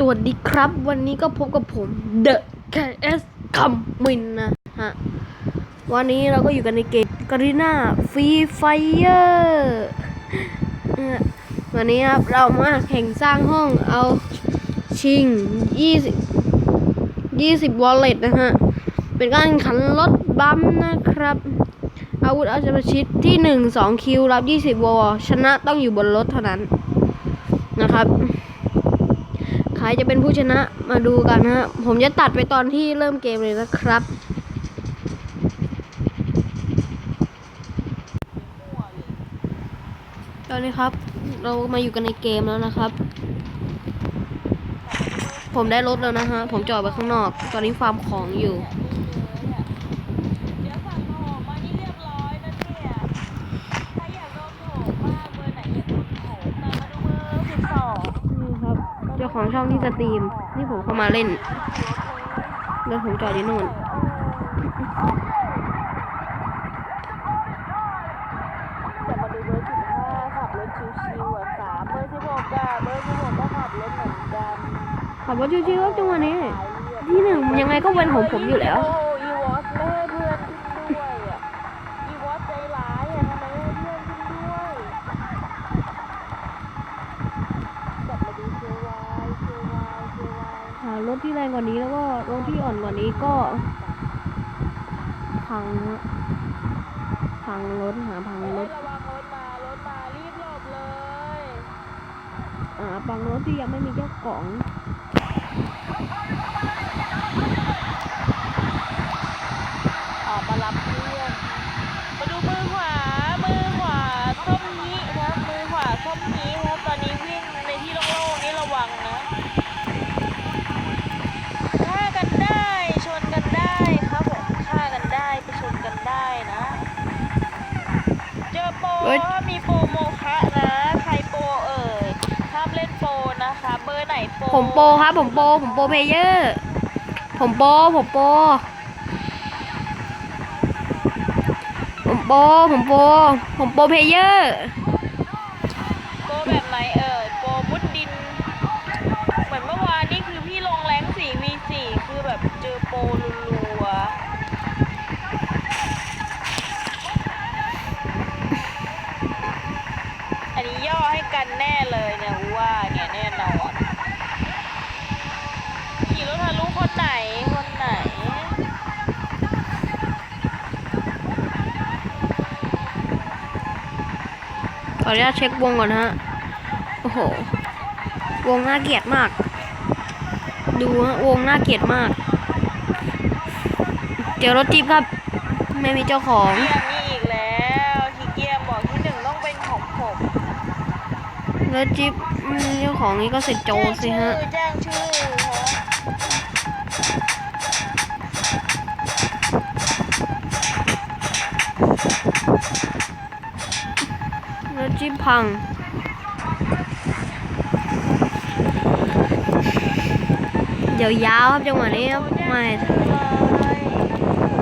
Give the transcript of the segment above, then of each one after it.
สวัสดีครับ วันนี้ก็พบกับผม The KS คัมมินนะฮะ วันนี้เราก็อยู่กันในเกมก a รีนาฟรีไฟเออร์วันนี้ครับ เรามาแข่งสร้างห้องเอาชิง 20 20 วอลเล็ตนะฮะ เป็นการขันรถบัมป์นะครับ อาวุธอาชประชิดที่ 1 2 คิวรับ 20 วอลชนะต้องอยู่บนรถเท่านั้นนะครับ รจะเป็นผู้ชนะมาดูกันนะฮะ ผมจะตัดไปตอนที่เริ่มเกมเลยนะครับ ตอนนี้ครับ เรามาอยู่กันในเกมแล้วนะครับ ผมได้รถแล้วนะฮะ ผมจอดไปข้างนอก ตอนนี้ฟาร์มของอยู่ เดี๋ยวสั่งมาหอมมานี่เรียบร้อยนะเนี่ยถ้าอยากโดนโถมมากเบอร์ไหนอยากโดนโถมมามาดูเบอร์สิบสอง นี่ครับ เจ้า ของช่องที่สตรีม นี่ผมเข้ามาเล่นแล้วผมจอดอยู่นู่นจะมาดูเบอร์สิบห้าขับรถชิวๆอะสามเบอร์สิบหกอะเบอร์สิบหกก็ขับรถเหมือนกันขับรถชิวๆครับจังหวะนี้ ที่หนึ่งยังไงก็เป็นของผมอยู่แล้ว ว่านี้แล้วก็รถที่อ่อนกว่านี้ก็ พังฮะพังรถหาพังเฮ้ยรระถวังรถมารถมารีบหลบเลยอ่าพังรถที่ยังไม่มีเจ้าของ ออกมารับเพื่อนมาดูมือขวา มือขวาส้มนี้ครับ มือขวาส้มนี้ครับ ตอนนี้วิ่งในที่โล่งๆนี่ระวังนะฆ่ากันได้ ชนกันได้ครับผมฆ่ากันได้ไปชนกันได้นะ เจอโปรเอ้ยมีโปรโมคะนะ ใครโปรเอ่ยห้ามเล่นโปรนะคะ เบอร์ไหนโปรผมโปรครับ ผมโปรผมโปรเพลเยอร์ ผมโปรผมโปรผมโปรผมโปรผมโปรเพลเยอร์โปรแบบไหนเอ่ยโปรมุดดิน เหมือนเมื่อวานนี่คือพี่ลงแรงสี่วีสี่คือแบบเจอโปรรัวๆอันนี้ย่อให้กันแน่เลยเนี่ย ว่าเนี่ยแน่นอนขี่รถทะลุคนไหนคนไหนขออนุญาตเช็ควงก่อนนะฮะ โอ้โห วงน่าเกลียดมาก ดูฮะวงน่าเกลียดมากเจอรถจิ๊บครับ ไม่มีเจ้าของเกียมนี่อีกแล้วทีเกียมบอกที่หนึ่งต้องเป็นของผมรถจิ๊บไม่มี เจ้าของนี่ก็เสร็จโจรสิฮะแจ้งชื่อรถจิ๊บพังเดี๋ยวยาวครับจังหวะนี้ครับไม่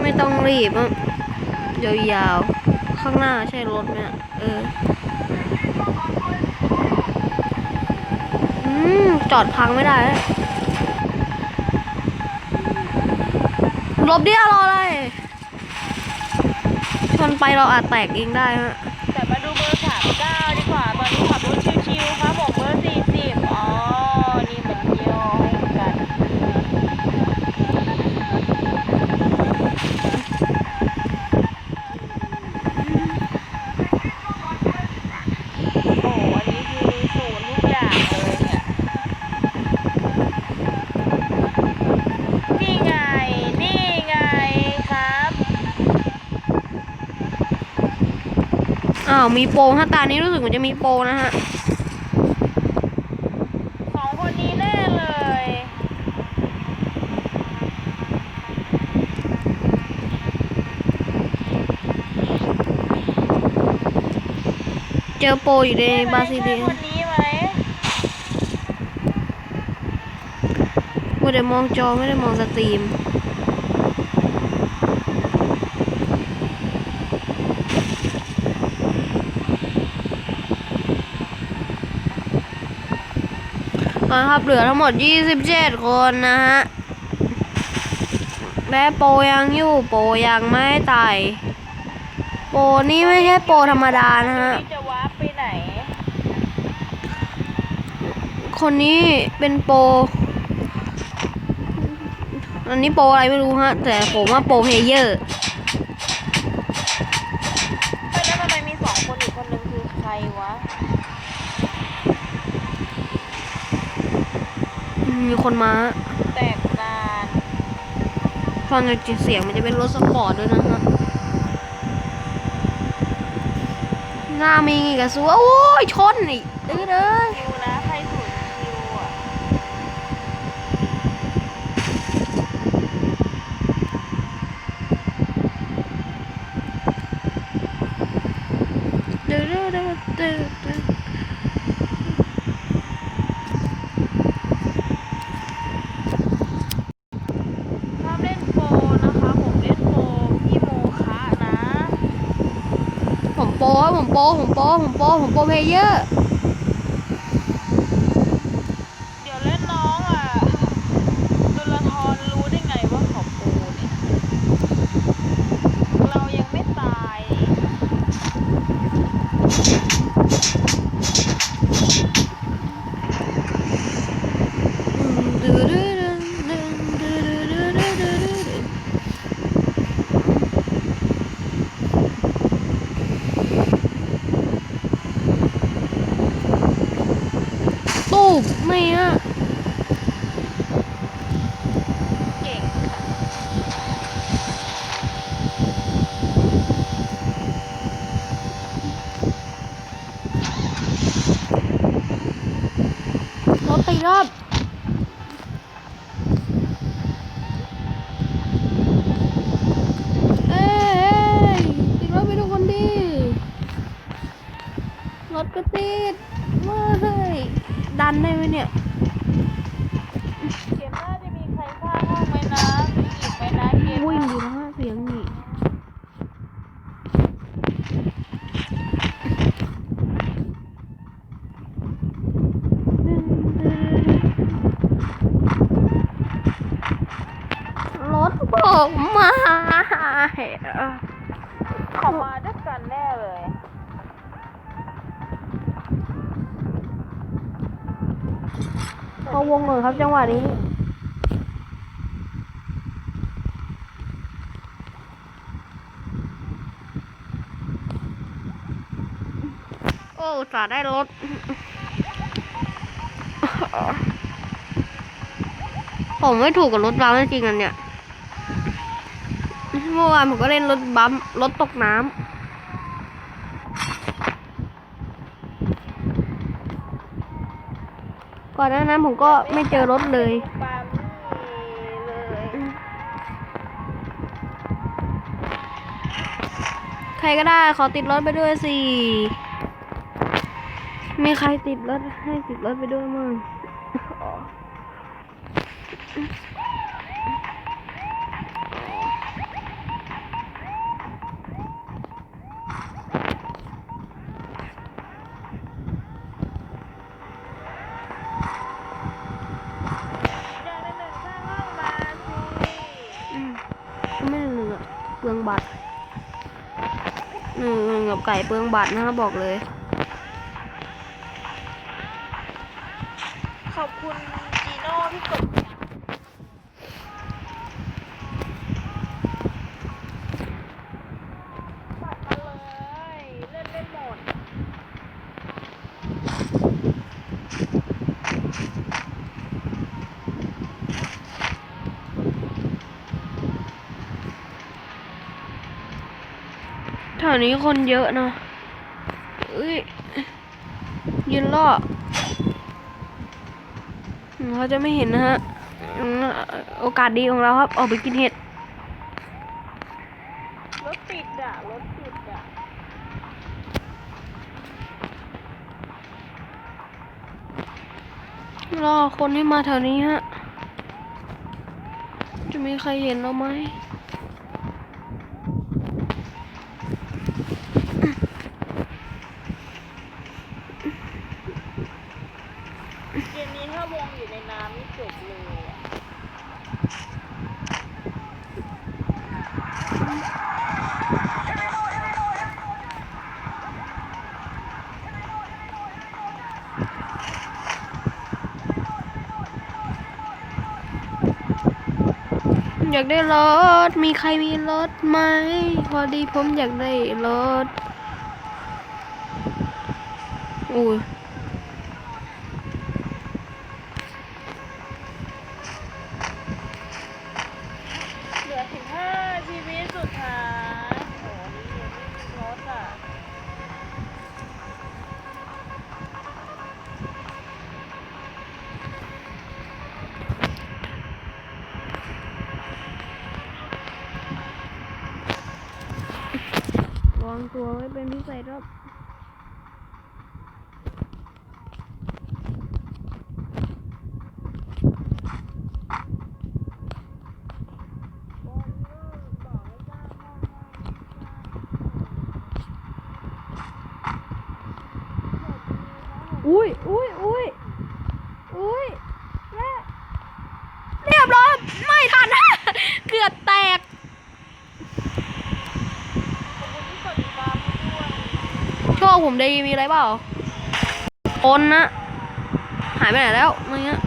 ไม่ต้องรีบครับเดี๋ยวยาวข้างหน้าใช่รถไหมอะเออ อืม จอดพังไม่ได้ลบเดียรออะไรชนไปเราอาจแตกเองได้ฮะแต่มาดูเบอร์สามเก้าดีกว่าตอนนี้ขับรถชิวๆค่ะบผมเบอร์สี่สิบอ๋อ นี่มันย่อให้กัน โอ้อันนี้คือศูนย์ทุกอย่างเลยเนี่ย นี่ไง นี่ไงครับ อ้าวมีโปรฮะตานี้รู้สึกเหมือนจะมีโปรนะฮะสองคนนี้แน่เลย เจอโปรอยู่ในบราซิเลียใช่คนนี้ไหมไม่ได้มองจอไม่ได้มองสตรีม นะครับเหลือทั้งหมด 27 คนนะฮะและโปรยังอยู่โปรยังไม่ตายโปรนี่ไม่ใช่โปรธรรมดานะฮะนี่จะวาร์ปไปไหน คนนี้เป็นโปรอันนี้โปรอะไรไม่รู้ฮะ แต่ผมว่าโปรเพลเยอร์ มีคนมาแตกนานฟังจากเสียงมันจะเป็นรถสปอร์ตด้วยนะฮะหน้ามีกระสัวโอ้ยชนอีกเด้อเด้อคิวนะใครสูนคิวอะเด้อดเด้อดเด้อถ้าเล่นโปรนะคะ ผมเล่นโปรพี่โมคะนะ ผม โปรครับผมโปรผมโปรผมโปรผมโปรเพเยอร์ รอบ เขามาด้วยกันแน่เลยเขาวงเลยครับจังหวะนี้โอ้สาห์ได้รถผมไม่ถูกกับรถบัมจริงๆอันเนี่ยเมื่อวานผมก็เล่นรถบัมรถตกน้ำก่อนหน้านั้นผมก็ไม่เจอรถเลยปาล์มนี่เลยใครก็ได้ขอติดรถไปด้วยสิ มีใครติดรถให้ติดรถไปด้วยมั้งอืมไม่เหลือเปลืองบัตรหนึ่งหนึ่งกับ ไก่เปลืองบัตรนะบอกเลย ขอบคุณจีโน่ที่กดปัดมาเลย เล่นเล่นหมด แถ วนี้คนเยอะนะเอ้ยยืนล่ออืมเขาจะไม่เห็นนะฮะอืมโอกาสดีของเราครับออกไปกินเห็ด รถติดอะ รถติดอะ รอคนให้มาแถวนี้ฮะ จะมีใครเห็นเราไหมเกมนี้ถ้าโม วงอยู่ในน้ำนี่จบเลยอะ อยากได้รถ มีใครมีรถไหม พอดีผมอยากได้รถ อุ้ย ตัวไว้เป็นพิเศษครับอุ้ยอุ้ยอุ้ยอุ้ยแม่เรียบร้อย ไม่ทัน เกือบแตก ขอบคุณที่กดติดตามให้ด้วย โชคผมดีมีอะไรเปล่าโอนนะ หายไปไหนแล้วอะไรเงี้ย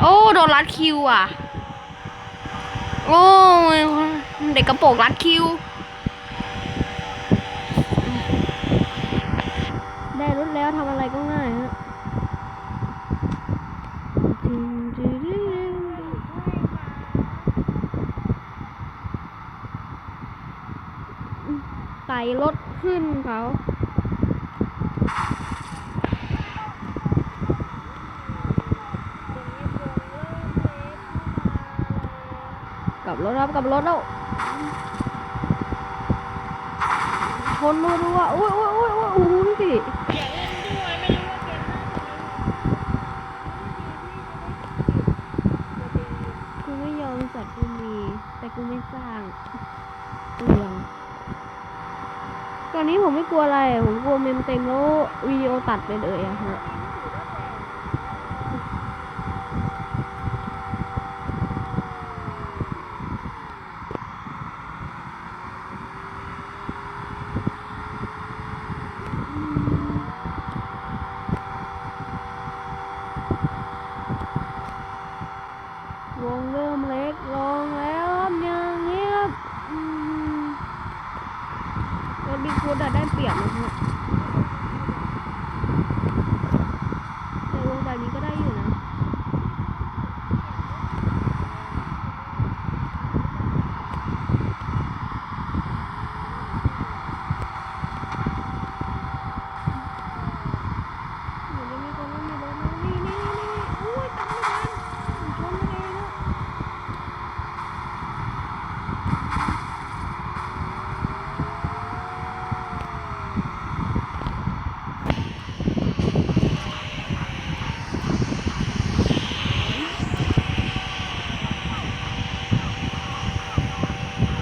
โอ้โดนรัดคิวอะ โอ้เด็กกระโปรงรัดคิว ได้รถแล้วทำอะไรก็ง่ายฮะ ไต่ รถขึ้นเขากลับรถครับกลับรถแล้วชนมาดูว่าอุ้ยอุ้ยอุ้ยอุ้ยโอ้โหดูสิอย่เล่นด้วยไม่รู้ว่าเกมหน้าจะมี กูไม่ยอมสัตว์กูมี แต่กูไม่สร้างเปลืองตอ นี้ผมไม่กลัวอะไร ผมกลัวเมมเต็มแล้ววิดีโอตัดไปเลยอะฮะ วงเริ่มเล็กลงแล้วครับอย่างนี้ครับอืมรถบิ๊กฟูดได้เปรียบนะฮะแต่วงแบบนี้ก็ได้อยู่นะ เหมือนจะมีคนไม่มีรถนะนี่นี่นี่นี่อุ้ยตามไม่ทันชนเองอะ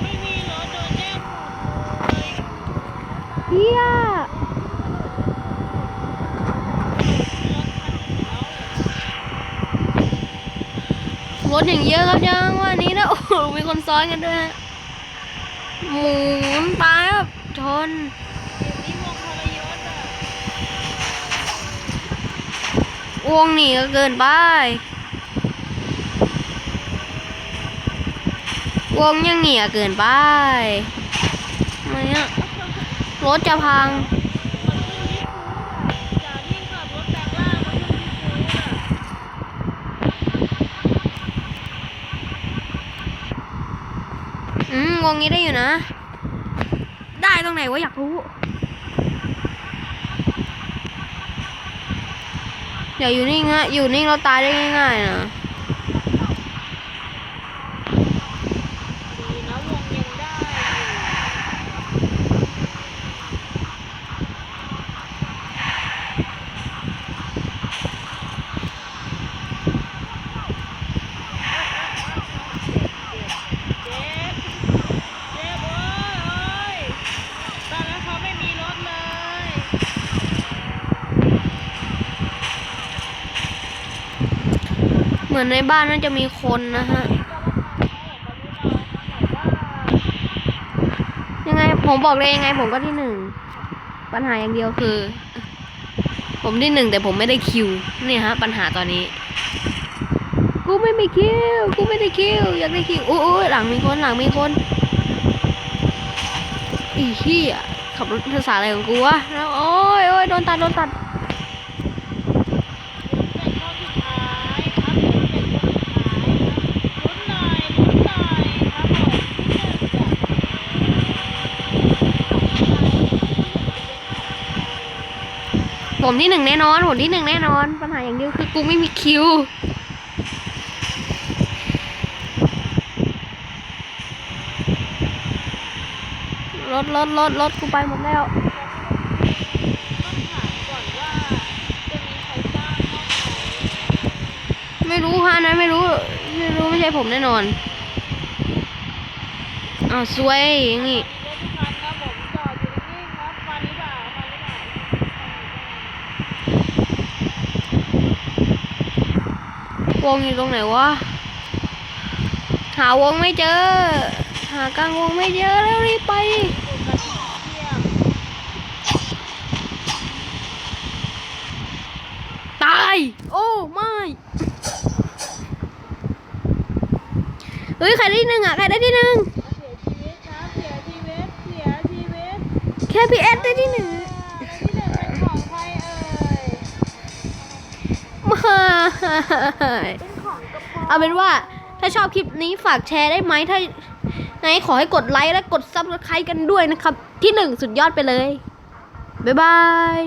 ไม่มีรถโดนแย่งหมดเลย เฮีย รถอย่างเยอะครับจังวันนี้นะโอ้โหมีคนซ้อนกันด้วยฮะหมุนไปครับชนวนี้วงทรยศอะวงหนีก็เกินไป วงยังเหนียเกินไปไรเงี้ยรถจะพัง มันขึ้นที่ฟูดอะจากที่ขับรถแปลงร่างมาขึ้นที่ฟูด งงงี้ได้อยู่นะ ได้ตรงไหนวะอยากรู้ อย่าอยู่นิ่งฮะ อยู่นิ่งเราตายได้ง่ายๆนะ ดีนะวงยังได้อยู่ เจ็บ เจ็บเว้ยตอนนั้นเขาไม่มีรถเลย เหมือนในบ้านน่าจะมีคนนะฮะ ยังไงผมบอกเลยยังไงผมก็ที่หนึ่ง ปัญหาอย่างเดียวคือ ผมที่หนึ่งแต่ผมไม่ได้คิวนี่ฮะ ปัญหาตอนนี้ กูไม่มีคิว กูไม่ได้คิว อยากได้คิว อู้ยหลังมีคนหลังมีคนอีเหี้ยขับรถภาษาอะไรของกูวะแล้วโอ้ยโอ้ยโดนตัดโดนตัด เป็นข้อสุดท้ายครับเป็นข้อสุดท้ายลุ้นหน่อยลุ้นหน่อยครับผมที่หนึ่งจะ ผมที่หนึ่งแน่นอน ผมที่หนึ่งแน่นอน ปัญหาอย่างเดียวคือกูไม่มีคิว รถรถรถรถกูไปหมดแล้วต้องถามก่อนว่าจะมีใครจ้างบ้างไหมไม่รู้ฮะนนั้นไม่รู้ไม่รู้ไม่ใช่ผมแน่นอนอ้าวซวยอย่างงี้ รถทุกคันครับผมจอดอยู่นิ่งๆครับมาหรือเปล่ามาหรือเปล่า วงอยู่ตรงไหนวะ หาวงไม่เจอ หากลางวงไม่เจอแล้วรีบไปดูกันเที่ยงตาย โอ้ไม่เฮ้ยใครได้ที่หนึ่งอะใครได้ที่หนึ่งเสียชีวิตครับเสียชีวิตเสียชีวิตแค่พีเอสได้ที่หนึ่ง เป็นของกระเพาะเอาเป็นว่าถ้าชอบคลิปนี้ฝากแชร์ได้ไหมถ้าไงขอให้กดไลค์และกดซับสไครต์กันด้วยนะครับ ที่หนึ่งสุดยอดไปเลย บ๊ายบาย